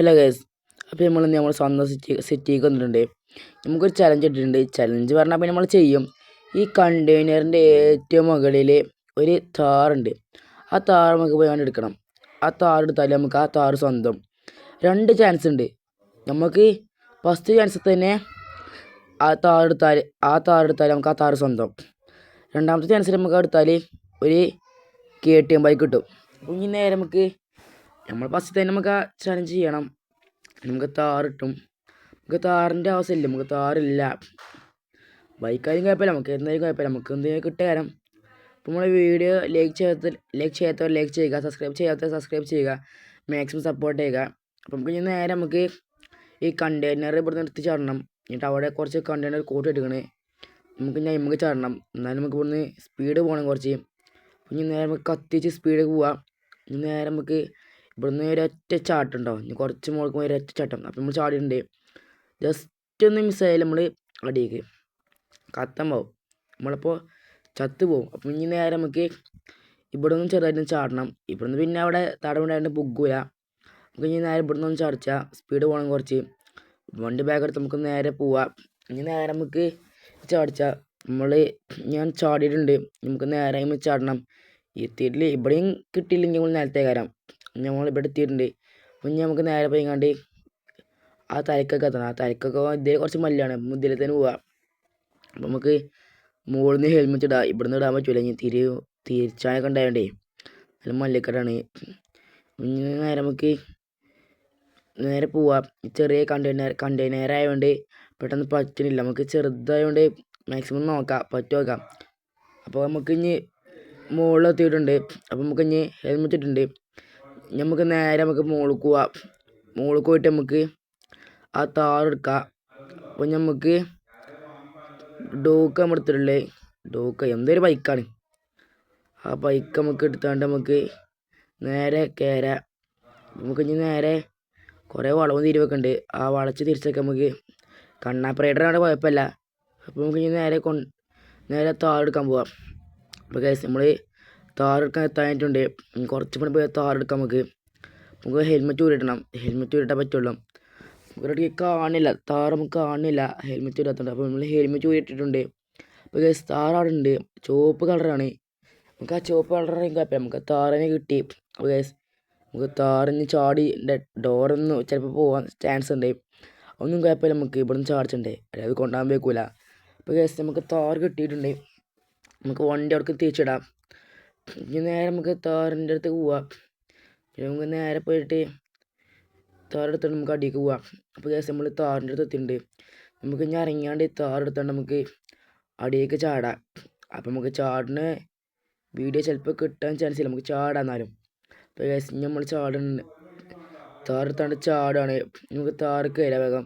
Hello guys അപ്പോൾ നമ്മൾ നമ്മൾ സ്വന്തം സിറ്റി സിറ്റിക്ക് വന്നിട്ടുണ്ട്. നമുക്കൊരു ചലഞ്ച് ഇട്ടിട്ടുണ്ട്. ചലഞ്ച് പറഞ്ഞാൽ പിന്നെ നമ്മൾ ചെയ്യും. ഈ കണ്ടെയ്നറിന്റെ ഏറ്റവും മുകളിൽ ഒരു താറുണ്ട് ആ താർ നമുക്ക് പോയി എടുക്കണം. ആ താർ എടുത്താൽ നമുക്ക് ആ താർ സ്വന്തം. രണ്ട് ചാൻസ് ഉണ്ട്. നമുക്ക് ഫസ്റ്റ് ചാൻസ് തന്നെ ആ താർ എടുത്താൽ ആ താർ എടുത്താൽ നമുക്ക് ആ താർ സ്വന്തം. രണ്ടാമത്തെ ചാൻസിൽ നമുക്ക് എടുത്താൽ ഒരു കെ ടി എം ബൈക്ക് കിട്ടും. അപ്പോൾ ഇനി നേരെ നമുക്ക് നമ്മൾ ഫസ്റ്റ് തന്നെ നമുക്ക് ആ ചലഞ്ച് ചെയ്യണം. നമുക്ക് താർ കിട്ടും. നമുക്ക് താറിന്റെ ആവശ്യമില്ല നമുക്ക് താറില്ല ബൈക്കായാലും കുഴപ്പമില്ല. നമുക്ക് എന്തായാലും കുഴപ്പമില്ല. നമുക്ക് എന്തെങ്കിലും കിട്ടിയ കാരണം അപ്പോൾ നമ്മൾ വീഡിയോ ലൈക്ക് ചെയ്യാത്ത ലൈക്ക് ചെയ്യാത്തവർ ലൈക്ക് ചെയ്യുക. സബ്സ്ക്രൈബ് ചെയ്യാത്തവർ സബ്സ്ക്രൈബ് ചെയ്യുക. മാക്സിമം സപ്പോർട്ട് ചെയ്യുക. അപ്പം നമുക്ക് ഇനി നേരെ നമുക്ക് ഈ കണ്ടെയ്നർ ഇവിടെ എടുത്ത് ചാടണം. എന്നിട്ട് അവിടെ കുറച്ച് കണ്ടെയ്നർ കൂട്ടി എടുക്കണേ നമുക്ക് ഞാൻ നമുക്ക് ചാടണം. എന്നാലും നമുക്ക് ഇവിടുന്ന് സ്പീഡ് പോകണം കുറച്ച്. ഇനി നേരെ നമുക്ക് കത്തിച്ച് സ്പീഡ് പോവാം. ഇനി നേരെ നമുക്ക് ഇവിടുന്ന് ഒരൊറ്റ ചാട്ടം ഉണ്ടാവും ഇനി കുറച്ച് മുകളിൽ പോയി ഒരൊറ്റ ചാട്ടം അപ്പം നമ്മൾ ചാടിയിട്ടുണ്ട്. ജസ്റ്റ് ഒന്ന് മിസ്സായാലും നമ്മൾ അടിയേക്ക് കത്തം പോവും നമ്മളിപ്പോൾ ചത്തു പോകും അപ്പം ഇനി നേരെ നമുക്ക് ഇവിടെ നിന്ന് ചെറുതായിട്ട് ചാടണം. ഇവിടുന്ന് പിന്നെ അവിടെ തടവുണ്ടായിട്ട് പുഗ്ഗൂല. നമുക്ക് ഇനി നേരെ ഇവിടെ നിന്ന് ചാടിച്ചാൽ സ്പീഡ് പോകണം കുറച്ച്. വണ്ടി ബാഗ് എടുത്ത് നമുക്ക് നേരെ പോവാം. ഇനി നേരെ നമുക്ക് ചാടിച്ചാൽ നമ്മൾ ഞാൻ ചാടിയിട്ടുണ്ട്. നമുക്ക് നേരെ ചാടണം. എത്തിയിട്ടില്ല. ഇവിടെയും കിട്ടിയില്ലെങ്കിൽ നമ്മൾ നേരത്തെ കയറാം നമ്മൾ ഇവിടെ എത്തിയിട്ടുണ്ട് അപ്പം ഇനി നമുക്ക് നേരെ പോയി കണ്ട് ആ തലക്കൊക്കെ എത്തണം. ആ തലക്കൊക്കെ ഇതിൽ കുറച്ച് മല്ലാണ്. ഇതിൽ തന്നെ പോവാം. അപ്പം നമുക്ക് മുകളിൽ നിന്ന് ഹെൽമെറ്റ് ഇടാം. ഇവിടുന്ന് ഇടാൻ പറ്റില്ല ഇനി തിരി തിരിച്ചാനൊക്കെ ഉണ്ടായതുകൊണ്ടേ നല്ല മല്ലിക്കടാണ് ഇനി നേരെ നമുക്ക് നേരെ പോവാം. ചെറിയ കണ്ടെയ്നർ കണ്ടെയ്നർ ആയതുകൊണ്ട് പെട്ടെന്ന് പറ്റണില്ല. നമുക്ക് ചെറുതായതുകൊണ്ട് മാക്സിമം നോക്കാം. പറ്റു നോക്കാം. അപ്പോൾ നമുക്ക് ഇനി മുകളിലെത്തിയിട്ടുണ്ട് അപ്പോൾ നമുക്ക് ഇനി ഹെൽമെറ്റ് ഇട്ടിട്ടുണ്ട്. നമുക്ക് നേരെ നമുക്ക് മുകളിൽ പോവാം. മുകളിൽ പോയിട്ട് നമുക്ക് ആ താറെടുക്കാം അപ്പോൾ നമുക്ക് ഡോക്ക് നമ്മൾ എടുത്തിട്ടുള്ളത് ഡോക്ക് എന്തൊരു ബൈക്കാണ്. ആ ബൈക്ക് നമുക്ക് എടുത്താണ്ട് നമുക്ക് നേരെ കയറാം നമുക്ക് ഇനി നേരെ കുറേ വളവും തിരിവൊക്കെ ഉണ്ട് ആ വളച്ച് തിരിച്ചൊക്കെ നമുക്ക് കണ്ണാപ്രേഡറാണ് കുഴപ്പമില്ല അപ്പോൾ നമുക്ക് ഇനി നേരെ കൊ നേരെ താറെടുക്കാൻ പോവാം. അപ്പോൾ കേസ് നമ്മൾ താറെടുക്കാൻ എത്താനായിട്ടുണ്ട്. കുറച്ച് പണി പോയാൽ താറെടുക്കാം നമുക്ക്. നമുക്ക് ഹെൽമെറ്റ് ഊരിടണം ഹെൽമെറ്റ് ഊരിട്ടാൽ പറ്റുള്ളൂ. നമുക്ക് കാണില്ല താറ് നമുക്ക് കാണില്ല ഹെൽമെറ്റ് ഊരാത്തുണ്ട് അപ്പോൾ നമ്മൾ ഹെൽമെറ്റ് ഊരിട്ടിട്ടുണ്ട് അപ്പോൾ ഗസ് താറ് അവിടെ ഉണ്ട്. ചുവപ്പ് കളറാണ് നമുക്ക് ആ ചുവപ്പ് കളറാണ് കാപ്പ നമുക്ക് താറിനെ കിട്ടി. അപ്പോൾ ഗസ് നമുക്ക് താറിന് ചാടി ഡോറൊന്നും ചിലപ്പോൾ പോകാൻ ചാൻസ് ഉണ്ട്. ഒന്നും കുഴപ്പമില്ല നമുക്ക്. ഇവിടുന്ന് ചാടിച്ചിട്ടുണ്ട്. അതായത് കൊണ്ടുപോകാൻ വെക്കൂല അപ്പോൾ ഗസ് നമുക്ക് താർ കിട്ടിയിട്ടുണ്ട്. നമുക്ക് വണ്ടി അവിടേക്ക് തിരിച്ചിടാം. ഇനി നേരെ നമുക്ക് തോരന്റെ അടുത്ത് പോവാം. പിന്നെ നമുക്ക് നേരെ പോയിട്ട് തോരെടുത്തോണ്ട് നമുക്ക് അടിക്ക് പോവാം. അപ്പോൾ കേസ് നമ്മൾ തോരന്റെ അടുത്ത് എത്തിയിട്ടുണ്ട്. നമുക്ക് ഇനി ഇറങ്ങിയാണ്ട് തോരെടുത്തോണ്ട് നമുക്ക് അടിയേക്ക് ചാടാം. അപ്പോൾ നമുക്ക് ചാടിന് വീഡിയോ ചിലപ്പോൾ കിട്ടാൻ ചാൻസ് ഇല്ല. നമുക്ക് ചാടാന്നാലും അപ്പോൾ ഇനി നമ്മൾ ചാടുന്നുണ്ട് താറെടുത്താണ്ട് ചാടാണ് നമുക്ക് താറ് കയറാം വേഗം.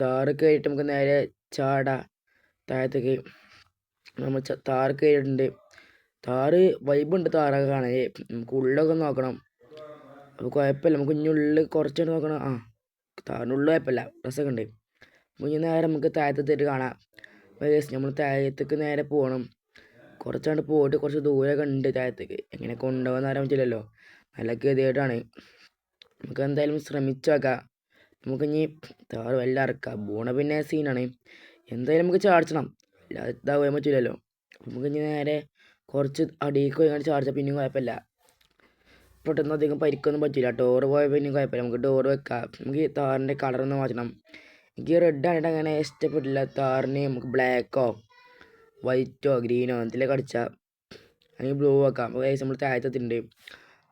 താറ് കയറിയിട്ട് നമുക്ക് നേരെ ചാടാം. താഴത്തേക്ക്. നമ്മൾ താറ് കയറിയിട്ടുണ്ട് താറ് വൈബുണ്ട് താറൊക്കെ കാണാൻ. നമുക്ക് ഉള്ളൊക്കെ നോക്കണം. അപ്പോൾ കുഴപ്പമില്ല. നമുക്ക് ഇനി ഉള്ളിൽ കുറച്ചായിട്ട് നോക്കണം. ആ താറിന്റെ ഉള്ളിൽ കുഴപ്പമില്ല. രസമൊക്കെ ഉണ്ട്. അപ്പോൾ ഇനി നേരെ നമുക്ക് താഴത്തെത്തിയിട്ട് കാണാം. അപ്പോൾ നമ്മൾ താഴത്തേക്ക് നേരെ പോകണം. കുറച്ചാണ്ട് പോയിട്ട് കുറച്ച് ദൂരമൊക്കെ ഉണ്ട് താഴത്തേക്ക്. എങ്ങനെ കൊണ്ടുപോകാൻ അറിയാൻ പറ്റില്ലല്ലോ. നല്ല ഗതിയായിട്ടാണ് നമുക്ക് എന്തായാലും ശ്രമിച്ചു നോക്കാം. നമുക്ക് ഇനി താറ് വല്ല ഇറക്കാം. പോണ പിന്നെ സീനാണ് എന്തായാലും നമുക്ക് ചാടിച്ചണം. അല്ലാതെ ഇതാവാൻ പറ്റില്ലല്ലോ. നമുക്ക് ഇനി നേരെ കുറച്ച് അടിയിലേക്ക് പോയി ചാടിച്ചാൽ പിന്നെയും കുഴപ്പമില്ല. പെട്ടെന്ന് അധികം പരിക്കൊന്നും പറ്റില്ല ഡോറ് പോയാൽ പിന്നെയും കുഴപ്പമില്ല. നമുക്ക് ഡോറ് വെക്കാം. നമുക്ക് ഈ താറിന്റെ കളറൊന്ന് മാറ്റണം. എനിക്ക് റെഡ് ആയിട്ട് അങ്ങനെ ഇഷ്ടപ്പെട്ടില്ല. താറിന് നമുക്ക് ബ്ലാക്കോ വൈറ്റോ ഗ്രീനോ എന്തെങ്കിലും അടിച്ചാൽ അല്ലെങ്കിൽ ബ്ലൂ വെക്കാം. അപ്പോൾ ഗൈസ് നമ്മൾ താഴത്തെത്തിട്ടുണ്ട്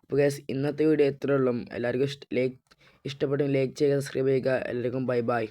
അപ്പോൾ ഗൈസ് ഇന്നത്തെ വീഡിയോ എത്ര ഉള്ളൂ. എല്ലാവർക്കും ഇഷ്ട ലൈക്ക് ഇഷ്ടപ്പെട്ടെങ്കിൽ ലൈക്ക് ചെയ്യുക സബ്സ്ക്രൈബ് ചെയ്യുക. എല്ലാവർക്കും ബൈ ബൈ